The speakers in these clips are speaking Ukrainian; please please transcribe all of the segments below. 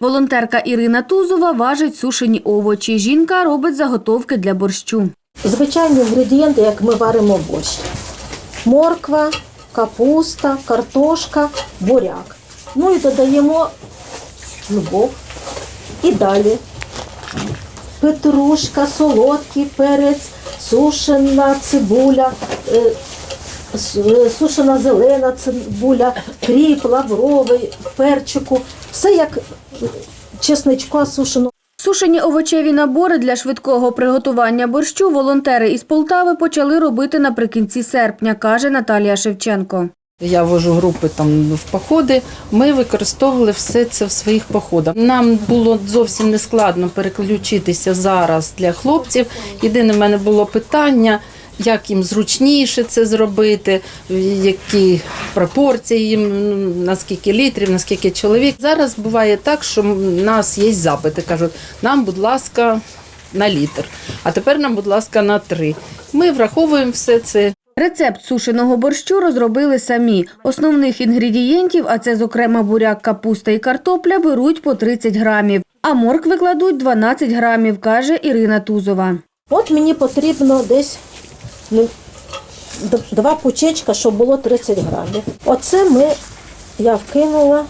Волонтерка Ірина Тузова важить сушені овочі. Жінка робить заготовки для борщу. Звичайні інгредієнти, як ми варимо борщ. Морква, капуста, картошка, буряк. Ну і додаємо любов. І далі петрушка, солодкий перець, сушена цибуля, е, сушена зелена цибуля, кріп, лавровий, перчику. Все як чесничка сушеного. Сушені овочеві набори для швидкого приготування борщу волонтери із Полтави почали робити наприкінці серпня, каже Наталія Шевченко. Я вожу групи там в походи. Ми використовували все це в своїх походах. Нам було зовсім не складно переключитися зараз для хлопців. Єдине в мене було питання. Як їм зручніше це зробити, які пропорції їм, ну, на скільки літрів, на скільки чоловік. Зараз буває так, що в нас є запити. Кажуть, нам, будь ласка, на літр, а тепер нам, будь ласка, на три. Ми враховуємо все це. Рецепт сушеного борщу розробили самі. Основних інгредієнтів, а це, зокрема, буряк, капуста і картопля, беруть по 30 грамів. А моркви кладуть 12 грамів, каже Ірина Тузова. От мені потрібно десь два пучечка, щоб було 30 грамів. Оце ми, я вкинула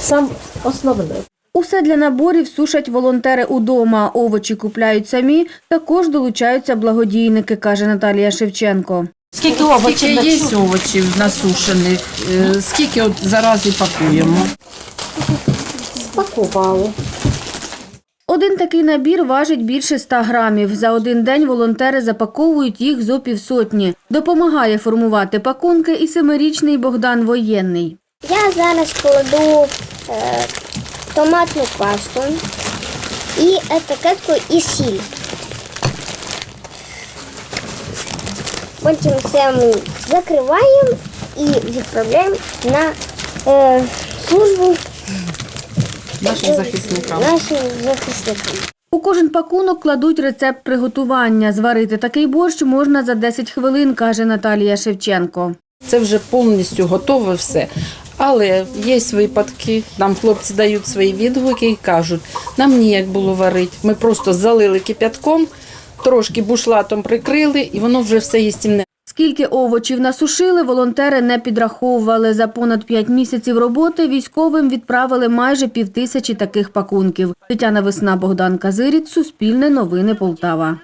сам основне. Усе для наборів сушать волонтери удома. Овочі купляють самі. Також долучаються благодійники, каже Наталія Шевченко. Скільки овочів Скільки є чу- овочів насушених, е, скільки от зараз і пакуємо. спакували. Один такий набір важить більше 100 грамів. За один день волонтери запаковують їх зо півсотні. Допомагає формувати пакунки і семирічний Богдан Воєнний. Я зараз кладу е, томатну пасту і етикетку і сіль. Потім це ми закриваємо і відправляємо на е, службу Нашим захисникам. нашим захисникам. У кожен пакунок кладуть рецепт приготування. Зварити такий борщ можна за 10 хвилин, каже Наталія Шевченко. Це вже повністю готове все. Але є випадки, нам хлопці дають свої відгуки і кажуть, нам ніяк було варити. Ми просто залили кип'ятком, трошки бушлатом прикрили, і воно вже все їстівне. Скільки овочів насушили, волонтери не підраховували. За понад п'ять місяців роботи військовим відправили майже півтисячі таких пакунків. Тетяна Весна, Богдан Казиріць, Суспільне новини Полтава.